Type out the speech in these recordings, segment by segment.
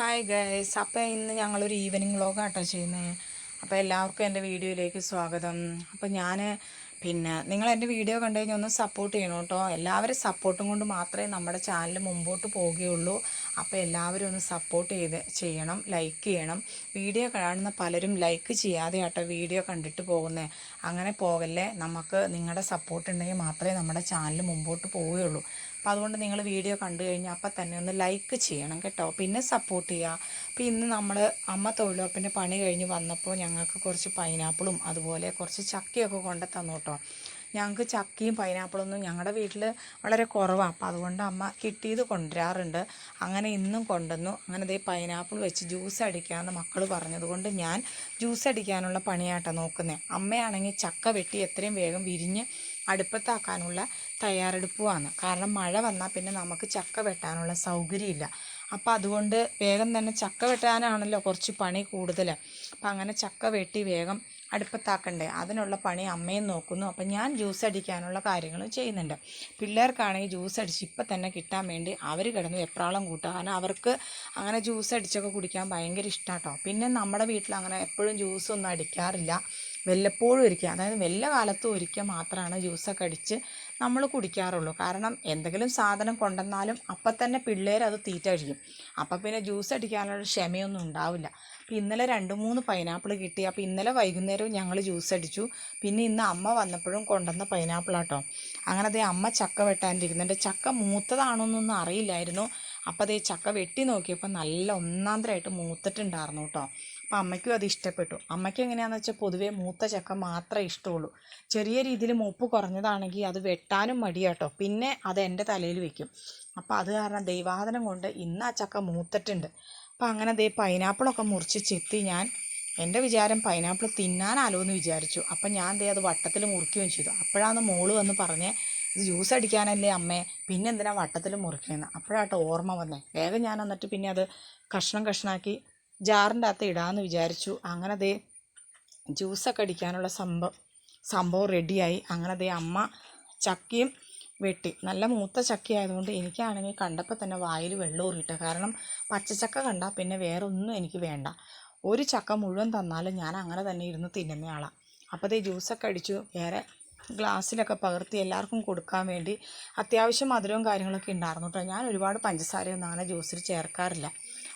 Hi guys അപ്പോൾ ഇന്ന് ഞങ്ങളൊരു ഈവനിങ് വ്ളോഗാട്ടോ ചെയ്യുന്നത് അപ്പോൾ എല്ലാവർക്കും എന്റെ വീഡിയോയിലേക്ക് സ്വാഗതം. അപ്പോൾ ഞാൻ പിന്നെ നിങ്ങൾ എന്റെ വീഡിയോ കണ്ടു കഴിഞ്ഞാൽ ഒന്ന് സപ്പോർട്ട് ചെയ്യണം കേട്ടോ. എല്ലാവരും സപ്പോർട്ടും കൊണ്ട് മാത്രമേ നമ്മുടെ ചാനൽ മുമ്പോട്ട് പോവുകയുള്ളൂ. അപ്പോൾ എല്ലാവരും ഒന്ന് സപ്പോർട്ട് ചെയ്ത് ചെയ്യണം ലൈക്ക് ചെയ്യണം. വീഡിയോ കാണുന്ന പലരും ലൈക്ക് ചെയ്യാതെ ആട്ടോ വീഡിയോ കണ്ടിട്ട് പോകുന്നത് അങ്ങനെ പോകല്ലേ നമുക്ക് നിങ്ങളുടെ സപ്പോർട്ട് ഉണ്ടെങ്കിൽ മാത്രമേ നമ്മുടെ ചാനൽ മുമ്പോട്ട് പോവുകയുള്ളൂ. അപ്പോൾ അതുകൊണ്ട് നിങ്ങൾ വീഡിയോ കണ്ടു കഴിഞ്ഞാൽ അപ്പം തന്നെ ഒന്ന് ലൈക്ക് ചെയ്യണം കേട്ടോ. പിന്നെ സപ്പോർട്ട് ചെയ്യുക അപ്പോൾ ഇന്ന് നമ്മൾ അമ്മ തൊഴിലുറപ്പിന്റെ പണി കഴിഞ്ഞ് വന്നപ്പോൾ ഞങ്ങൾക്ക് കുറച്ച് പൈനാപ്പിളും അതുപോലെ കുറച്ച് ചക്കയൊക്കെ കൊണ്ട് തന്നു കേട്ടോ. ഞങ്ങൾക്ക് ചക്കയും പൈനാപ്പിളൊന്നും ഞങ്ങളുടെ വീട്ടിൽ വളരെ കുറവാണ് അപ്പോൾ അതുകൊണ്ട് അമ്മ കിട്ടിയത് കൊണ്ടുവരാറുണ്ട്. അങ്ങനെ ഇന്നും കൊണ്ടുവന്നു. അങ്ങനെ ദേ പൈനാപ്പിൾ വെച്ച് ജ്യൂസ് അടിക്കാമെന്ന് മക്കൾ പറഞ്ഞതുകൊണ്ട് ഞാൻ ജ്യൂസ് അടിക്കാനുള്ള പണിയാട്ടോ നോക്കുന്നത് അമ്മയാണെങ്കിൽ ചക്ക വെട്ടി എത്രയും വേഗം വിരിഞ്ഞ് അടുപ്പത്താക്കാനുള്ള തയ്യാറെടുപ്പുമാണ് കാരണം മഴ വന്നാൽ പിന്നെ നമുക്ക് ചക്ക വെട്ടാനുള്ള സൗകര്യമില്ല. അപ്പോൾ അതുകൊണ്ട് വേഗം തന്നെ ചക്ക വെട്ടാനാണല്ലോ കുറച്ച് പണി കൂടുതൽ അപ്പം അങ്ങനെ ചക്ക വെട്ടി വേഗം അടുപ്പത്താക്കണ്ടേ. അതിനുള്ള പണി അമ്മയും നോക്കുന്നു. അപ്പം ഞാൻ ജ്യൂസ് അടിക്കാനുള്ള കാര്യങ്ങളും ചെയ്യുന്നുണ്ട്. പിള്ളേർക്കാണെങ്കിൽ ജ്യൂസ് അടിച്ച് ഇപ്പം തന്നെ കിട്ടാൻ വേണ്ടി അവർ കിടന്ന് എപ്രാളം കൂട്ടുക. കാരണം അവർക്ക് അങ്ങനെ ജ്യൂസ് അടിച്ചൊക്കെ കുടിക്കാൻ ഭയങ്കര ഇഷ്ടമാട്ടോ പിന്നെ നമ്മുടെ വീട്ടിൽ അങ്ങനെ എപ്പോഴും ജ്യൂസ് ഒന്നും അടിക്കാറില്ല. വല്ലപ്പോഴും ഒരിക്കൽ അതായത് വല്ല കാലത്തും ഒരിക്കൽ മാത്രമാണ് ജ്യൂസൊക്കെ അടിച്ച് നമ്മൾ കുടിക്കാറുള്ളൂ. കാരണം എന്തെങ്കിലും സാധനം കൊണ്ടുവന്നാലും അപ്പം തന്നെ പിള്ളേർ അത് തീറ്റ കഴിക്കും. അപ്പം പിന്നെ ജ്യൂസ് അടിക്കാനുള്ള ക്ഷമയൊന്നും ഉണ്ടാവില്ല. അപ്പം ഇന്നലെ രണ്ട് മൂന്ന് പൈനാപ്പിൾ കിട്ടി. അപ്പോൾ ഇന്നലെ വൈകുന്നേരവും ഞങ്ങൾ ജ്യൂസ് അടിച്ചു. പിന്നെ ഇന്ന് അമ്മ വന്നപ്പോഴും കൊണ്ടുവന്ന പൈനാപ്പിളാട്ടോ. അങ്ങനെ അതേ അമ്മ ചക്ക വെട്ടാനിരിക്കുന്നുണ്ട് ചക്ക മൂത്തതാണോന്നൊന്നും അറിയില്ലായിരുന്നു. അപ്പോൾ അതേ ചക്ക വെട്ടി നോക്കിയപ്പോൾ നല്ല ഒന്നാന്തരമായിട്ട് മൂത്തിട്ടുണ്ടായിരുന്നു കേട്ടോ. അപ്പം അമ്മയ്ക്കും അത് ഇഷ്ടപ്പെട്ടു. അമ്മയ്ക്ക് എങ്ങനെയാണെന്ന് വെച്ചാൽ പൊതുവേ മൂത്ത ചക്ക മാത്രമേ ഇഷ്ടമുള്ളൂ. ചെറിയ രീതിയിൽ മൂപ്പ് കുറഞ്ഞതാണെങ്കിൽ അത് വെട്ടാനും മടിയാട്ടോ. പിന്നെ അത് എന്റെ തലയിൽ വെക്കും. അപ്പോൾ അത് കാരണം ദൈവാദനം കൊണ്ട് ഇന്ന് ആ ചക്ക മൂത്തിട്ടുണ്ട്. അപ്പം അങ്ങനെ ദേ പൈനാപ്പിളൊക്കെ മുറിച്ച് ചെത്തി ഞാൻ എന്റെ വിചാരം പൈനാപ്പിൾ തിന്നാനാലോ എന്ന് വിചാരിച്ചു. അപ്പം ഞാൻ ദേ അത് വട്ടത്തിൽ മുറിക്കുകയും ചെയ്തു. അപ്പോഴാണ് മോൾ വന്ന് പറഞ്ഞേ ഇത് ജ്യൂസ് അടിക്കാനല്ലേ അമ്മേ? പിന്നെ എന്തിനാണ് വട്ടത്തിൽ മുറിക്കണമെന്ന് അപ്പോഴാട്ടോ ഓർമ്മ വന്നേ. വേഗം ഞാൻ എന്നിട്ട് പിന്നെ അത് കഷ്ണം കഷ്ണാക്കി ജാറിന്റെ അകത്ത് ഇടാമെന്ന് വിചാരിച്ചു. അങ്ങനെ ദേ ജ്യൂസൊക്കെ അടിക്കാനുള്ള സംഭവം സംഭവം റെഡിയായി. അങ്ങനെ ദേ അമ്മ ചക്കയും വെട്ടി. നല്ല മൂത്ത ചക്കയായതുകൊണ്ട് എനിക്കാണെങ്കിൽ കണ്ടപ്പോൾ തന്നെ വായിൽ വെള്ളം ഊറിയിട്ട്. കാരണം പച്ചച്ചക്ക കണ്ടാൽ പിന്നെ വേറെ ഒന്നും എനിക്ക് വേണ്ട. ഒരു ചക്ക മുഴുവൻ തന്നാലും ഞാൻ അങ്ങനെ തന്നെ ഇരുന്ന് തിന്നുന്ന ആളാണ് അപ്പോൾ ദേ ജ്യൂസൊക്കെ അടിച്ചു. വേറെ ഗ്ലാസ്സിലൊക്കെ പകർത്തി എല്ലാവർക്കും കൊടുക്കാൻ വേണ്ടി അത്യാവശ്യം മധുരവും കാര്യങ്ങളൊക്കെ ഉണ്ടായിരുന്നു കേട്ടോ ഞാൻ ഒരുപാട് പഞ്ചസാരയൊന്നും അങ്ങനെ ജ്യൂസിൽ ചേർക്കാറില്ല.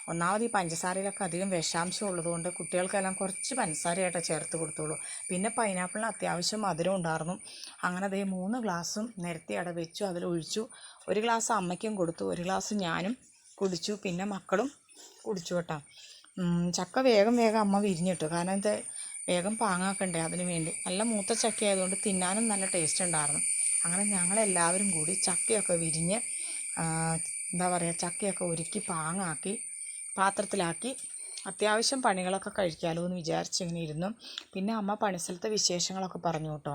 ഒന്നാമത് ഈ പഞ്ചസാരയിലൊക്കെ അധികം വിഷാംശം ഉള്ളതുകൊണ്ട് കുട്ടികൾക്കെല്ലാം കുറച്ച് പഞ്ചസാരയായിട്ട് ചേർത്ത് കൊടുത്തോളൂ പിന്നെ പൈനാപ്പിളിന് അത്യാവശ്യം മധുരം ഉണ്ടായിരുന്നു അങ്ങനെ അതേ മൂന്ന് ഗ്ലാസ്സും നിരത്തി അട വെച്ചു അതിൽ ഒഴിച്ചു. ഒരു ഗ്ലാസ് അമ്മയ്ക്കും കൊടുത്തു ഒരു ഗ്ലാസ് ഞാനും കുടിച്ചു. പിന്നെ മക്കളും കുടിച്ചു കേട്ടോ. ചക്ക വേഗം വേഗം അമ്മ വിരിഞ്ഞിട്ടു. കാരണം ഇത് വേഗം പാങ്ങാക്കണ്ടേ അതിന് വേണ്ടി. നല്ല മൂത്ത ചക്ക ആയതുകൊണ്ട് തിന്നാനും നല്ല ടേസ്റ്റ് ഉണ്ടായിരുന്നു അങ്ങനെ ഞങ്ങളെല്ലാവരും കൂടി ചക്കയൊക്കെ വിരിഞ്ഞ് എന്താ പറയുക ചക്കയൊക്കെ ഒരുക്കി പാങ്ങാക്കി പാത്രത്തിലാക്കി അത്യാവശ്യം പണികളൊക്കെ കഴിക്കാമല്ലോ എന്ന് വിചാരിച്ച് ഇങ്ങനെ ഇരുന്നു പിന്നെ അമ്മ പണിസ്ഥലത്തെ വിശേഷങ്ങളൊക്കെ പറഞ്ഞു കേട്ടോ.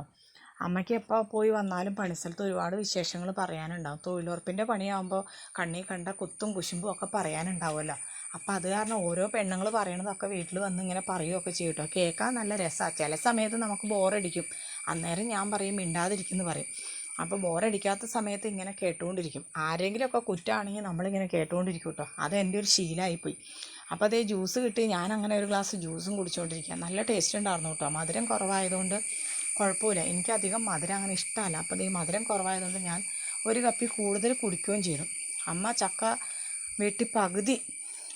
അമ്മയ്ക്ക് എപ്പോൾ പോയി വന്നാലും പണിസ്ഥലത്ത് ഒരുപാട് വിശേഷങ്ങൾ പറയാനുണ്ടാവും. തൊഴിലുറപ്പിന്റെ പണിയാകുമ്പോൾ കണ്ണി കണ്ട കുത്തും കുശുമ്പും ഒക്കെ പറയാനുണ്ടാവുമല്ലോ. അപ്പോൾ അത് കാരണം ഓരോ പെണ്ണുങ്ങൾ പറയണതൊക്കെ വീട്ടിൽ വന്ന് ഇങ്ങനെ പറയുകയൊക്കെ ചെയ്യും കേട്ടോ. കേൾക്കാൻ നല്ല രസമാണ് ചില സമയത്ത് നമുക്ക് ബോറടിക്കും അന്നേരം ഞാൻ പറയും മിണ്ടാതിരിക്കുന്നു പറയും. അപ്പോൾ ബോറടിക്കാത്ത സമയത്ത് ഇങ്ങനെ കേട്ടുകൊണ്ടിരിക്കും ആരെങ്കിലുമൊക്കെ കുറ്റമാണെങ്കിൽ നമ്മളിങ്ങനെ കേട്ടുകൊണ്ടിരിക്കും കേട്ടോ അത് എന്റെ ഒരു ശീലമായിപ്പോയി അപ്പോൾ അതേ ജ്യൂസ് കിട്ടി. ഞാൻ അങ്ങനെ ഒരു ഗ്ലാസ് ജ്യൂസും കുടിച്ചുകൊണ്ടിരിക്കുക നല്ല ടേസ്റ്റ് ഉണ്ടായിരുന്നു കേട്ടോ മധുരം കുറവായതുകൊണ്ട് കുഴപ്പമില്ല. എനിക്കധികം മധുരം അങ്ങനെ ഇഷ്ടമല്ല. അപ്പോൾ അതേ മധുരം കുറവായതുകൊണ്ട് ഞാൻ ഒരു കപ്പി കൂടുതൽ കുടിക്കുകയും ചെയ്തു. അമ്മ ചക്ക വെട്ടി പകുതി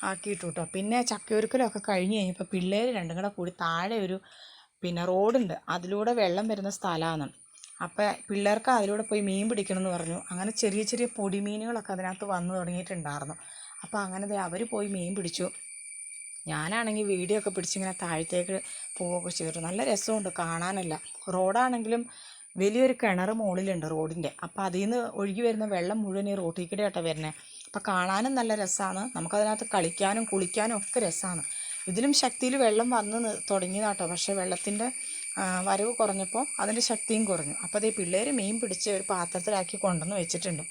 ആക്കിയിട്ടു കേട്ടോ പിന്നെ ചക്കയൊരുക്കലൊക്കെ കഴിഞ്ഞ് കഴിഞ്ഞപ്പോൾ പിള്ളേർ രണ്ടും കൂടെ കൂടി താഴെ ഒരു പിന്നെ റോഡുണ്ട് അതിലൂടെ വെള്ളം വരുന്ന സ്ഥലമാണ്. അപ്പോൾ പിള്ളേർക്ക് അതിലൂടെ പോയി മീൻ പിടിക്കണം എന്ന് പറഞ്ഞു. അങ്ങനെ ചെറിയ ചെറിയ പൊടിമീനുകളൊക്കെ അതിനകത്ത് വന്നു തുടങ്ങിയിട്ടുണ്ടായിരുന്നു. അപ്പോൾ അങ്ങനെ അവർ പോയി മീൻ പിടിച്ചു. ഞാനാണെങ്കിൽ വീഡിയോ ഒക്കെ പിടിച്ചിങ്ങനെ താഴത്തേക്ക് പോവുകയൊക്കെ ചെയ്തിട്ട്. നല്ല രസമുണ്ട് കാണാനല്ല. റോഡാണെങ്കിലും വലിയൊരു കിണർ മുകളിലുണ്ട് റോഡിന്റെ. അപ്പോൾ അതിൽ നിന്ന് ഒഴുകി വരുന്ന വെള്ളം മുഴുവൻ ഈ റോട്ടിൽ കൂടെ വരുന്നത് അപ്പോൾ കാണാനും നല്ല രസമാണ് നമുക്കതിനകത്ത് കളിക്കാനും കുളിക്കാനും ഒക്കെ രസമാണ് ഇതിലും ശക്തിയിൽ വെള്ളം വന്ന് തുടങ്ങിയതാട്ടോ. പക്ഷേ വെള്ളത്തിന്റെ വരവ് കുറഞ്ഞപ്പോൾ അതിന്റെ ശക്തിയും കുറഞ്ഞു. അപ്പോൾ അതേ പിള്ളേർ മീൻ പിടിച്ച് ഒരു പാത്രത്തിലാക്കി കൊണ്ടുവന്ന് വെച്ചിട്ടുണ്ട്.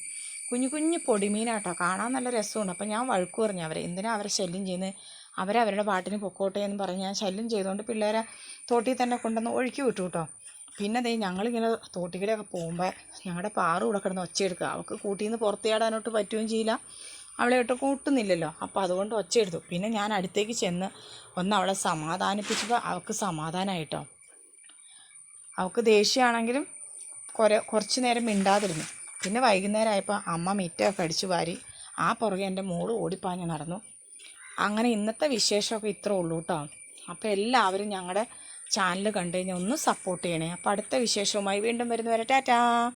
കുഞ്ഞു കുഞ്ഞു പൊടിമീനാട്ടോ. കാണാൻ നല്ല രസമുണ്ട്. അപ്പോൾ ഞാൻ വഴുക്ക് പറഞ്ഞു അവരെ എന്തിനാ അവരെ ശല്യം ചെയ്യുന്നത് അവരവരുടെ പാട്ടിന് പൊക്കോട്ടെ എന്ന് പറഞ്ഞ് ഞാൻ ശല്യം ചെയ്തുകൊണ്ട് പിള്ളേരെ തോട്ടിൽ തന്നെ കൊണ്ടുവന്ന് ഒഴുക്കി വിട്ടു കേട്ടോ പിന്നെ ദേ ഞങ്ങളിങ്ങനെ തോട്ടിക്കലൊക്കെ പോകുമ്പോൾ ഞങ്ങളുടെ പാറു ഇവിടെ കിടന്ന് ഒച്ചയെടുക്കുക. അവൾക്ക് കൂട്ടിൽ നിന്ന് പുറത്തേടാനോട്ട് പറ്റുകയും ചെയ്യില്ല. അവളെ ഒട്ട് കൂട്ടുന്നില്ലല്ലോ. അപ്പോൾ അതുകൊണ്ട് ഒച്ചയെടുത്തു. പിന്നെ ഞാൻ അടുത്തേക്ക് ചെന്ന് ഒന്ന് അവളെ സമാധാനിപ്പിച്ചപ്പോൾ അവൾക്ക് സമാധാനമായിട്ടോ അവൾക്ക് ദേഷ്യമാണെങ്കിലും കുറെ കുറച്ച് നേരം മിണ്ടാതിരുന്നു. പിന്നെ വൈകുന്നേരം ആയപ്പോൾ അമ്മ മിറ്റമൊക്കെ അടിച്ചു വാരി ആ പുറകെ എന്റെ മോൾ ഓടിപ്പാഞ്ഞ് നടന്നു. അങ്ങനെ ഇന്നത്തെ വിശേഷമൊക്കെ ഇത്ര ഉള്ളൂ കേട്ടോ അപ്പോൾ എല്ലാവരും ഞങ്ങളുടെ ചാനൽ കണ്ടു കഴിഞ്ഞാൽ ഒന്ന് സപ്പോർട്ട് ചെയ്യണേ. അപ്പോൾ അടുത്ത വിശേഷവുമായി വീണ്ടും വരുന്നവരെ ടാറ്റാ.